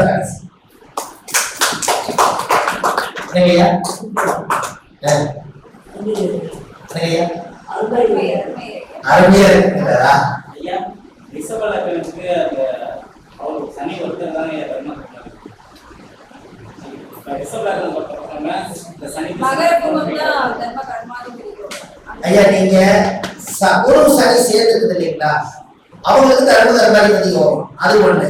கிடைச்சு என்னங்கய்யா? ஆ, என்னங்கய்யா? அருமையா இருக்குங்களா ஐயா ரிஷப லக்னத்துக்கு அந்த அவர் சனி ஒருத்தர் தானே தர்மம் இந்த சனி ஐயா நீங்க ச- குரு சனி சேர்ந்துருக்குது இல்லைங்களா? அவங்களுக்கு தர்ம தர்மாதிபதி யோகம் அது ஒண்ணு.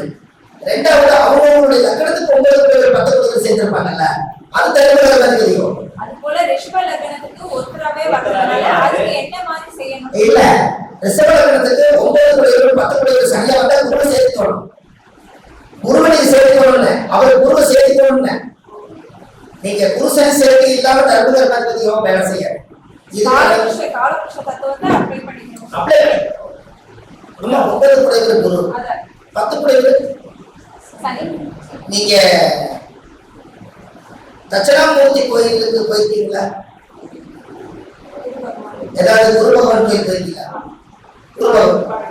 ரெண்டாவது அவங்களுடைய லக்கணத்துக்கு ஒன்பது பத்து பேர் சேர்ந்திருப்பாங்கல்ல அது என்ன மாதிரி செய்யணும்? இல்ல. ரிஷப லக்னத்துக்கு ஒன்பது குடையவர் பத்து குடையவர் சரியா வந்தா குருவை சேர்த்துக்கணும். குருவை நீங்க சேர்த்துக்கணும்னு. அவர் குருவை சேர்த்துக்கணும்னு. நீங்க குருசனி சேர்க்கை இல்லாம தர்மாதிபதி யோகம் வேலை செய்யாது. இது அப்ளை பண்ணிக்கணும் ஆமா ஒன்பது குடையவர் குரு. பத்து குடையவர் நீங்க தட்சிணாமூர்த்தி கோயிலுக்கு போயிருக்கீங்களா? ஏதாவது குருபகவான் கோயில் போயிருக்கீங்களா? குருபகவான்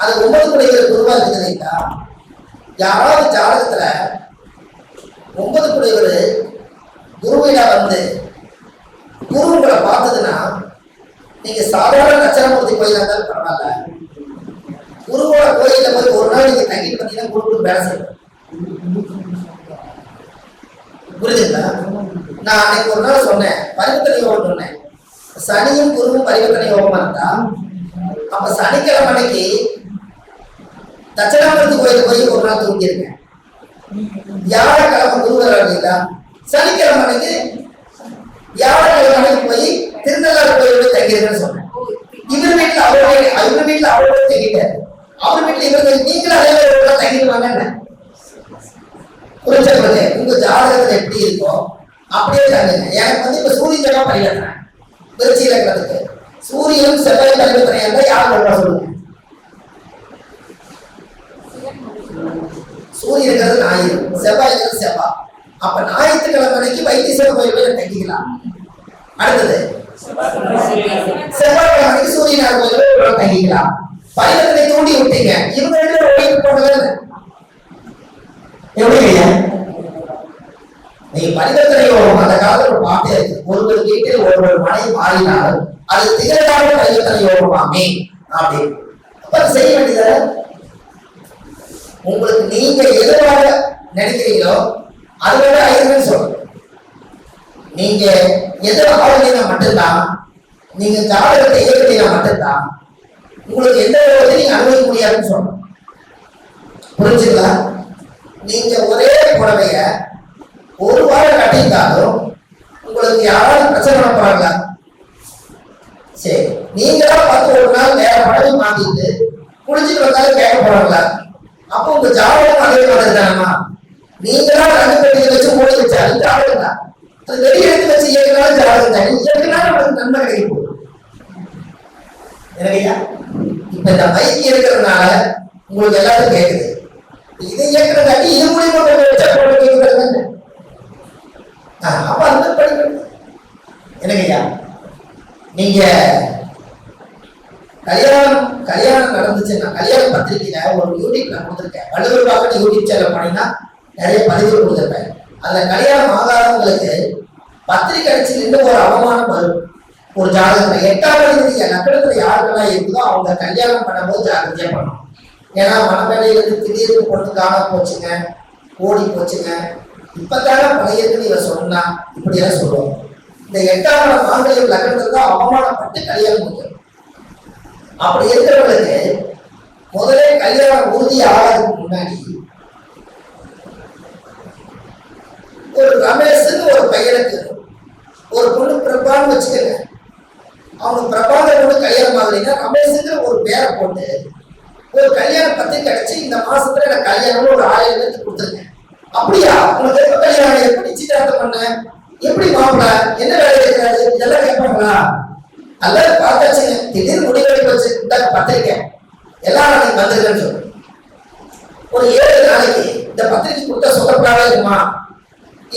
அது ஒன்பது குடைகள் குருவா இருக்குது யாராவது ஜாதகத்துல ஒன்பது குடைகள் குருவில வந்து குரு உங்களை பார்த்ததுன்னா நீங்க சாதாரண தட்சிணாமூர்த்தி கோயிலா இருந்தாலும் பரவாயில்ல. குருவோட கோயில போய் ஒரு நாள் நீங்க தங்கிட்டு பார்த்தீங்கன்னா குருக்கு வேலை புரியுதுங்களா நான் அன்னைக்கு ஒரு நாள் சொன்னேன் பரிவர்த்தனை யோகம் சொன்னேன். சனியும் குருவும் பரிவர்த்தனை யோகமா இருந்தா? அப்ப சனிக்கிழமை அன்னைக்கு தட்சிணாமூர்த்தி கோயிலுக்கு போய் ஒரு நாள் தூங்கியிருக்கேன். வியாழக்கிழமை கிழமை வர இல்லைங்களா சனிக்கிழமை அன்னைக்கு வியாழக்கிழமை அன்னைக்கு போய் திருநள்ளாறு கோயில் தங்கியிருக்கேன்னு சொன்னேன். இவர் வீட்டுல அவரோட இவர் வீட்டுல அவரோட தங்கிட்டாரு அவர் வீட்டுல இவர் நீங்களும் அதே மாதிரி ஒரு நாள் தங்கிடுவாங்க புரிஞ்சுக்கிறது உங்க ஜாதகத்துல எப்படி இருக்கோ அப்படியே தங்குங்க. எனக்கு வந்து இப்ப சூரிய ஜெபம் பரிவர்த்தனை திருச்சி இலக்கணத்துக்கு சூரியன் செவ்வாய் பரிவர்த்தனை இருந்தா யார் வருவா சொல்லுங்க? சூரியன் இருக்கிறது ஞாயிறு செவ்வாய் இருக்கிறது செவ்வாய். அப்ப ஞாயிற்றுக்கிழமை அன்னைக்கு வைத்தீஸ்வரர் கோயில் போய் தங்கிக்கலாம். அடுத்தது செவ்வாய்க்கிழமை அன்னைக்கு சூரியனார் கோயில் தங்கிக்கலாம் பரிவர்த்தனை தூண்டி விட்டீங்க இவங்க ரெண்டு பேரும் போனது எப்படி ஐயா நீங்க பரிவர்த்தனை அந்த காலத்துல ஒரு பாட்டே இருக்கு ஒருவர் வீட்டில் ஒருவர் மனை மாறினாலும் அது திகழ்கால பரிவர்த்தனை யோகமாமே அப்படின்னு அப்ப செய்ய வேண்டியது உங்களுக்கு நீங்க எதுவாக நினைக்கிறீங்களோ அது வேற ஐயர்னு சொல்றேன் நீங்க எதிர ஆளுநீங்க மட்டும்தான் நீங்க ஜாதகத்தை இயக்கிட்டீங்க மட்டும்தான் உங்களுக்கு எந்த விதத்தையும் நீங்க அனுபவிக்க முடியாதுன்னு சொல்லணும் புரிஞ்சுங்களா? நீங்க ஒரே புடவைய ஒரு வாரம் கட்டியிருந்தாலும் உங்களுக்கு யாராவது பிரச்சனை பண்ண சரி நீங்களா பார்த்து ஒரு நாள் வேற படவை மாத்திட்டு குளிச்சுட்டு வந்தாலும் கேட்க போறாங்களா? அப்போ உங்க ஜாதகம் அதே மாதிரி தானா நீங்களா ரெண்டு பெட்டியை வச்சு மூடி வச்சாலும் ஜாதகம் தான் அது வெளியே எடுத்து வச்சு இயக்கினாலும் ஜாதகம் தான். இயக்கினாலும் உங்களுக்கு நன்மை கிடைக்க இப்ப இந்த மைக் இருக்கிறதுனால உங்களுக்கு எல்லாரும் கேக்குது. இதை இயக்குறதாட்டி இது மூலியமா கொண்டு வச்சா போட கேட்குறது அப்ப அந்த படிக்கணும் என்னங்கய்யா நீங்க கல்யாணம் கல்யாணம் நடந்துச்சுன்னா கல்யாண பத்திரிக்கையில ஒரு யூடியூப் நான் கொடுத்துருக்கேன். வள்ளுவர் பாக்கெட் யூடியூப் சேனல் பண்ணினா நிறைய பதிவு கொடுத்துருப்பேன். அந்த கல்யாணம் ஆகாதவங்களுக்கு பத்திரிக்கை அடிச்சு நின்று ஒரு அவமானம் வரும். ஒரு ஜாதகத்துல எட்டாம் அதிபதி நக்கடத்துல யாருக்கெல்லாம் இருக்குதோ அவங்க கல்யாணம் பண்ணும்போது ஜாகிரதையா பண்ணணும் ஏன்னா மனநிலையிலிருந்து திடீர்னு பொண்ணு காணாம போச்சுங்க ஓடி போச்சுங்க. இப்பதான பழையதுன்னு இவன் சொன்னா இப்படி எல்லாம் சொல்லுவோம் இந்த எட்டாவது இடம் மாங்கல்யம் லக்னத்துல தான் அவமானப்பட்டு கல்யாணம் முடியும் அப்படி இருக்கிறவங்களுக்கு முதலே கல்யாணம் உறுதி ஆகிறதுக்கு முன்னாடி ஒரு ரமேஷ்னு ஒரு பையனுக்கு ஒரு பொண்ணு பிரபான்னு வச்சுக்கோங்க. அவங்க பிரபான பொண்ணு கல்யாணம் ஆகலைன்னா ரமேஷுங்கிற ஒரு பேரை போட்டு ஒரு கல்யாண பத்திரிக்கை அடிச்சு இந்த மாசத்துல எனக்கு கல்யாணம்னு ஒரு ஆயிரம் பேருக்கு கொடுத்துருக்கேன் அப்படியா? உனக்கு எப்ப கல்யாணம்? எப்படி நிச்சயதார்த்தம் பண்ண? எப்படி மாப்பிள? என்ன வேலை இருக்கிறாரு இதெல்லாம் கேட்பாங்களா நல்லா பார்த்தாச்சு திடீர் முடிவெடுக்க வச்சு இந்த பத்திரிக்கை. எல்லா நாளைக்கு வந்துருக்கேன்னு சொல்லு. ஒரு ஏழு நாளைக்கு இந்த பத்திரிக்கை கொடுத்தா சொல்லப்படாத இருக்குமா?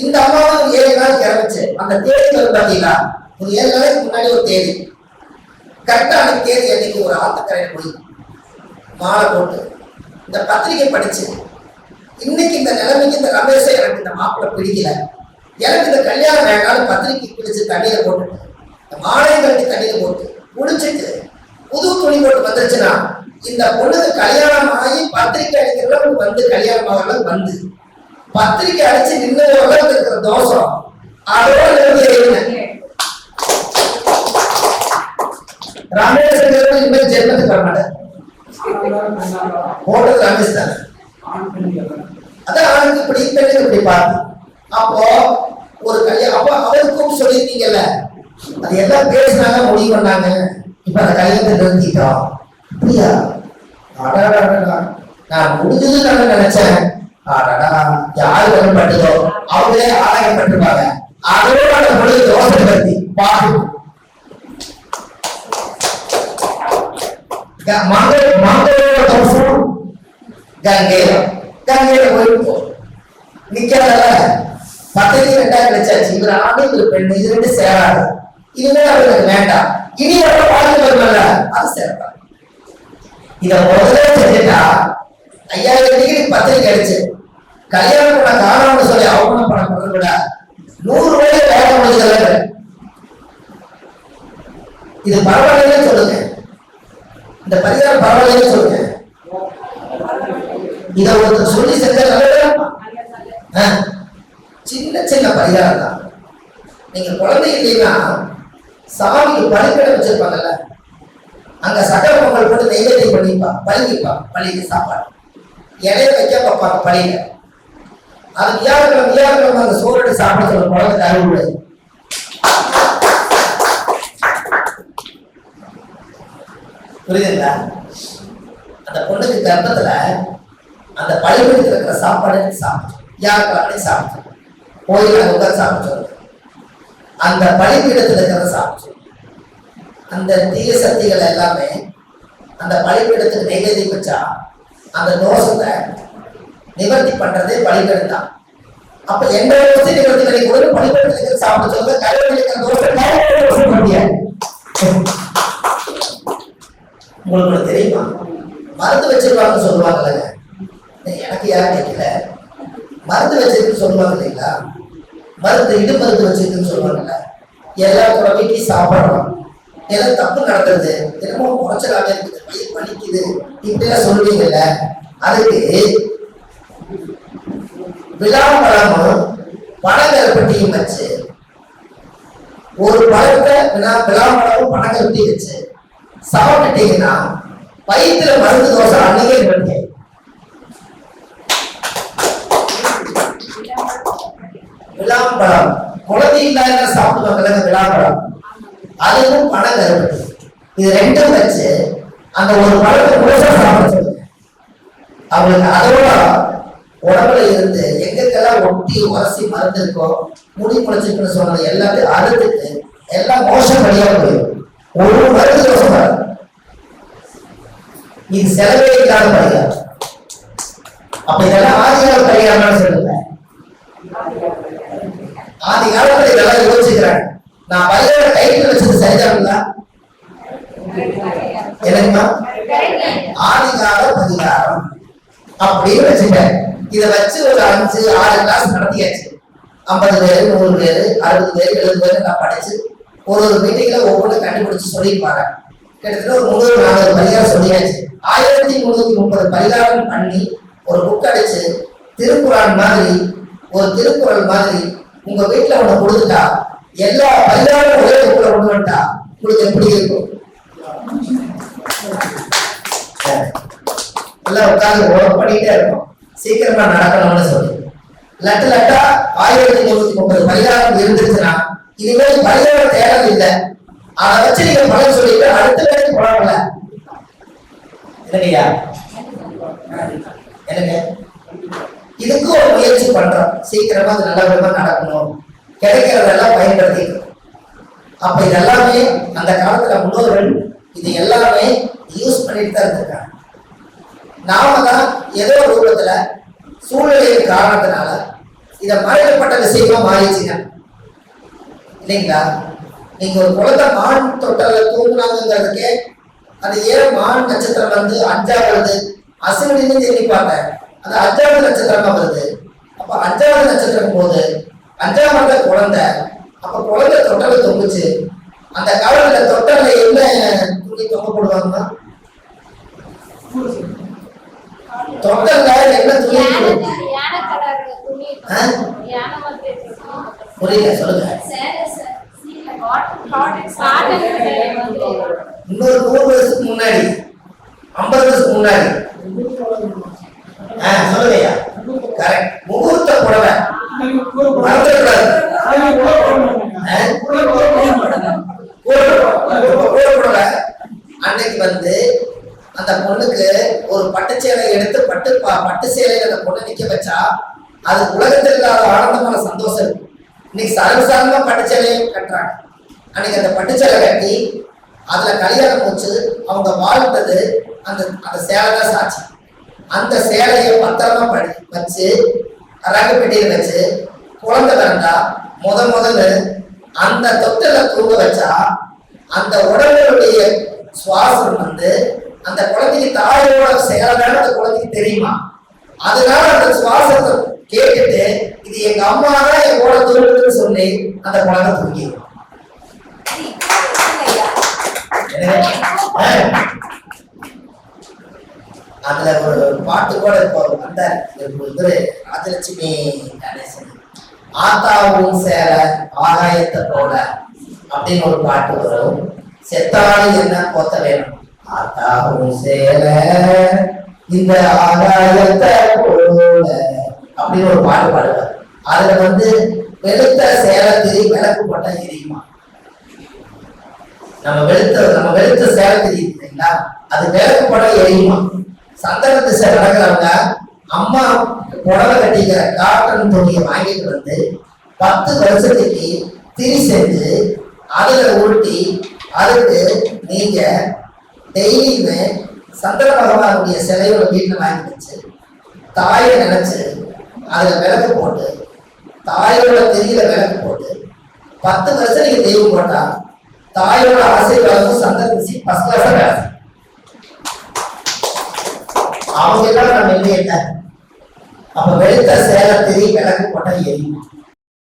இந்த அம்மா தான் ஏழு நாளைக்கு இறந்துச்சு. அந்த தேதி வந்து பாத்தீங்கன்னா ஒரு ஏழு நாளைக்கு முன்னாடி ஒரு தேதி. கரெக்டா அந்த தேதி அன்னைக்கு ஒரு ஆத்துக்கரையில போய் மாலை போட்டு இந்த பத்திரிகை படிச்சு இன்னைக்கு இந்த நிலைமைக்கு இந்த ரமேஷை எனக்கு இந்த மாப்பிள்ளை பிடிக்கல. எனக்கு இந்த கல்யாணம் வேணாலும் பத்திரிக்கை பிடிச்சு தண்ணியில போட்டுட்டு இந்த மாலையை கட்டி தண்ணியில போட்டு முடிச்சுட்டு புது துணி போட்டு வந்துருச்சுன்னா இந்த பொண்ணுக்கு கல்யாணம் ஆகி பத்திரிக்கை அடிக்கிறவங்க வந்து கல்யாணம் ஆகிறவங்க வந்து. பத்திரிக்கை அடிச்சு நின்று இருக்கிற தோஷம். அதோட நிறுத்தி ரமேஷ்ங்கிறது இனிமேல் ஜென்மத்துக்கு வர மாட்டேன் போட்டது ரமேஷ் அதான் இப்படி பெண்ணுக்கு இப்படி பார்த்து? அப்போ ஒரு கல்யாணம் அப்போ அவருக்கும் சொல்லியிருந்தீங்கல்ல அது எல்லாம் பேசினாங்க முடிவு பண்ணாங்க. இப்ப அந்த கல்யாணத்தை நிறுத்திட்டோம். அப்படியா? நான் முடிஞ்சது நான் நினைச்சேன். யாரு பண்ணப்பட்டதோ அவங்களே ஆதாயப்பட்டிருப்பாங்க அதோட அந்த மொழி தோசை பத்தி பாட்டு மங்கள் மங்களோட தோசம் கங்கையில. கங்கையில போயிட்டு நிக்கிறதல்ல ரெண்டாயிரம் கிடைச்சாச்சு. இவர் பெண் இது ரெண்டு சேராது. இதுவே அவருக்கு வேண்டாம். இனி அவரை வாழ்க்கை வருமல்ல அது சேரலாம் இத முதல்ல செஞ்சுட்டா ஐயாயிரம் டிகிரி பத்திரிக்கை அடிச்சு. கல்யாணம் பண்ண காரணம்னு சொல்லி அவமானம் பண்ண பண்ண விட நூறு ரூபாய் வேலை முடிஞ்சதில்ல இது பரவாயில்லைன்னு சொல்லுங்க. இந்த பரிகாரம் பரவாயில்லைன்னு சொல்லுங்க. இத ஒருத்தர் சொல்லி செஞ்சா ஆ, சின்ன சின்ன பரிகாரம் தான். நீங்க குழந்தை இல்லைன்னா சாமிக்கு பழிக்கடை வச்சிருப்பாங்கல்ல. அங்க சக்கர பொங்கல் போட்டு நெய்வேத்தியம் பண்ணிப்பா பழகிப்பா பழகி சாப்பாடு. இலைய வைக்க பார்ப்பாங்க பழைய அது வியாழக்கிழமை வியாழக்கிழமை அந்த சோறு சாப்பிட சொல்ல குழந்தை அறிவுள்ளது புரியுதுங்களா? அந்த பொண்ணுக்கு கர்ப்பத்துல அந்த பழிவெடுத்து இருக்கிற சாப்பாடு சாப்பிட்டு வியாழக்கிழமை சாப்பிட்டு கோயில உட்கார் சாப்பிட்டு அந்த பலிபீடத்துல இருக்கிறத சாப்பிட்டு அந்த தீய சக்திகள் எல்லாமே அந்த பழிப்பீடத்துக்கு நெய்வேதி வச்சா அந்த தோஷத்தை நிவர்த்தி பண்றதே பலிபீடம் தான் அப்ப எந்த தோசை நிவர்த்தி பண்ணி கூட சாப்பிட சொல்ல கல்யாணம் இருக்கிற தோசை முடியாது உங்களுக்கு தெரியுமா? மருந்து வச்சிருவாங்கன்னு சொல்லுவாங்கல்ல எனக்கு யாரும் கேட்கல. மருந்து வச்சிருக்குன்னு சொல்லுவாங்க இல்லைங்களா? மருந்து இடு மருந்து வச்சிருக்குன்னு சொல்லுவாங்கல்ல. எல்லா குழந்தைக்கும் சாப்பிடணும். ஏதோ தப்பு நடக்கிறது. திரும்ப குறைச்சலாவே இருக்குது. வயிறு வலிக்குது. இப்படிலாம் சொல்லுவீங்கல்ல. அதுக்கு விழாப்பழமும் பட்டியும் வச்சு ஒரு பழத்தை விழா விழாப்பழமும் பனங்கருப்பட்டி வச்சு சாப்பிட்டுட்டீங்கன்னா வயிற்றுல மருந்து தோசை அன்னைக்கே பண்ணுங்க ஆயிடும். விழாப்பழம் குழந்தை இல்லாத சாப்பிடுவாங்கல்ல விழாப்பழம் அதுவும் பணம் கருப்பட்டி இது ரெண்டும் வச்சு அந்த ஒரு பழத்தை முழுசா சாப்பிட சொல்லுங்க. அவங்களுக்கு அதோட உடம்புல இருந்து எங்கெங்கெல்லாம் ஒட்டி உரசி மருந்து இருக்கோ முடி முளைச்சிருக்குன்னு சொன்னது எல்லாத்தையும் அறுத்துட்டு எல்லாம் மோசம் வழியா போயிடும். ஒரு மருந்து யோசனை இது செலவே இல்லாத பரிகாரம் அப்ப இதெல்லாம் ஆதிகால பரிகாரம் சொல்லுங்க. ஆதி காலத்துல இதெல்லாம் யோசிக்கிறாங்க. நான் பரிகார டைட்டில் வச்சது சரிதானுங்களா? எனக்குமா ஆதிகால பதிகாரம் அப்படின்னு வச்சுட்டேன். இதை வச்சு ஒரு அஞ்சு ஆறு கிளாஸ் நடத்தியாச்சு. ஐம்பது பேர் நூறு பேர் அறுபது பேர் எழுபது பேர் நான் படிச்சு ஒரு ஒரு மீட்டிங்ல ஒவ்வொன்றும் கண்டுபிடிச்சு சொல்லியிருப்பாங்க. கிட்டத்தட்ட ஒரு முந்நூறு நானூறு பரிகாரம் சொல்லியாச்சு. ஆயிரத்தி முந்நூத்தி முப்பது பரிகாரம் பண்ணி ஒரு புக் அடிச்சு திருக்குறள் மாதிரி ஒரு திருக்குறள் மாதிரி உங்க வீட்டுல ஒண்ணு கொடுத்துட்டா எல்லா பரிகாரம் ஒரே கூட கொண்டு வந்தா உங்களுக்கு எப்படி இருக்கும்? எல்லாம் உட்கார்ந்து ஓரம் பண்ணிட்டே இருக்கும். சீக்கிரமா நடக்கணும்னு சொல்லி. லட்டு லட்டா ஆயிரத்தி முன்னூத்தி முப்பது பரிகாரம் இருந்துச்சுன்னா இனிமேல் பரிகாரம் தேவை இல்லை. அதை வச்சு நீங்க பலன் சொல்லிட்டு அடுத்த வேலைக்கு போகல இல்லையா எனக்கு இதுக்கு ஒரு முயற்சி பண்றோம். சீக்கிரமா அது நல்ல விதமா நடக்கணும். கிடைக்கிறதெல்லாம் பயன்படுத்திக்கணும் அப்ப இதெல்லாமே அந்த காலத்துல முன்னோர்கள் இது எல்லாமே யூஸ் பண்ணிட்டு தான் இருந்திருக்காங்க. நாம தான் ஏதோ ரூபத்துல சூழ்நிலையின் காரணத்தினால இத மறைக்கப்பட்ட விஷயமா மாறிச்சுங்க இல்லைங்களா? நீங்க ஒரு குழந்தை மான் தொட்டல தூங்குனாங்கிறதுக்கே அது ஏன் மான் நட்சத்திரம் வந்து அஞ்சா வருது. அசுவினின்னு அந்த அது அஞ்சாவது நட்சத்திரமா வருது. அப்ப அஞ்சாவது நட்சத்திரம் போது அஞ்சாம் மாத குழந்தை. அப்ப குழந்தை தொட்டல தொங்குச்சு. அந்த காலத்துல தொட்டல என்ன துணி தொங்க போடுவாங்கன்னா தொட்டல்ல என்ன துணி. புரியல சொல்லுங்க. இன்னொரு நூறு வருஷத்துக்கு முன்னாடி ஐம்பது வருஷத்துக்கு முன்னாடி. ஆ சொல்லுங்கய்யா. கரெக்ட் முகூர்த்த புடவை. அன்னைக்கு வந்து அந்த பொண்ணுக்கு ஒரு பட்டு சேலை எடுத்து பட்டு பட்டு சேலையில அந்த பொண்ணை நிக்க வச்சா அது உலகத்தில் இல்லாத ஆனந்தமான சந்தோஷம் இருக்கு. இன்னைக்கு சர்வசாரமா பட்டு சேலையை கட்டுறாங்க. அன்னைக்கு அந்த பட்டு சேலை கட்டி அதுல கல்யாணம் போச்சு அவங்க வாழ்ந்தது அந்த அந்த சேலை தான் சாட்சி. அந்த சேலையை பத்திரமா படி வச்சு ரகு பெட்டியில் வச்சு குழந்தை பிறந்தா முத முதல்ல அந்த தொட்டில தூங்க வச்சா அந்த உடலுடைய சுவாசம் வந்து அந்த குழந்தைக்கு தாயோட செயலான அந்த குழந்தைக்கு தெரியுமா? அதனால அந்த சுவாசத்தை கேட்டுட்டு இது எங்க அம்மா தான் என் கூட தூங்குதுன்னு சொல்லி அந்த குழந்தை தூங்கிடும். அதுல ஒரு பாட்டு கூட இப்போ வந்தார் இவர் ராஜலட்சுமி கணேசன் ஆத்தாவும் சேர ஆகாயத்தை போல அப்படின்னு ஒரு பாட்டு வரும் செத்தாலும் என்ன போத்த வேணும் ஆத்தாவும் சேர இந்த ஆகாயத்தை போல அப்படின்னு ஒரு பாட்டு பாடுவார் அதுல வந்து வெளுத்த சேலத்திரி விளக்கு போட்டா எரியுமா நம்ம வெளுத்த நம்ம வெளுத்த சேலை தெரியுது இல்லைங்களா அது விளக்கு போட எரியுமா? சந்தனத்து சேலை நடக்கிறவங்க அம்மா புடவை கட்டிக்கிற காட்டன் துணியை வாங்கிட்டு வந்து பத்து வருஷத்துக்கு திரி செஞ்சு அதுல உருட்டி அதுக்கு நீங்க டெய்லியுமே சந்திர பகவானுடைய சிலையோட வீட்டில் வாங்கி வச்சு தாயை நினைச்சு அதுல விளக்கு போட்டு தாயோட தெரியல விளக்கு போட்டு பத்து வருஷம் நீங்க தெய்வம் போட்டா தாயோட ஆசீர்வாதம் சந்தர்ப்பிச்சு ஃபஸ்ட் கிளாஸ் வேலை அவங்க எல்லாம் நம்ம இல்லை என்ன? அப்ப வெளுத்த சேலை கிழக்கு விளக்கு போட்டா எரியும்?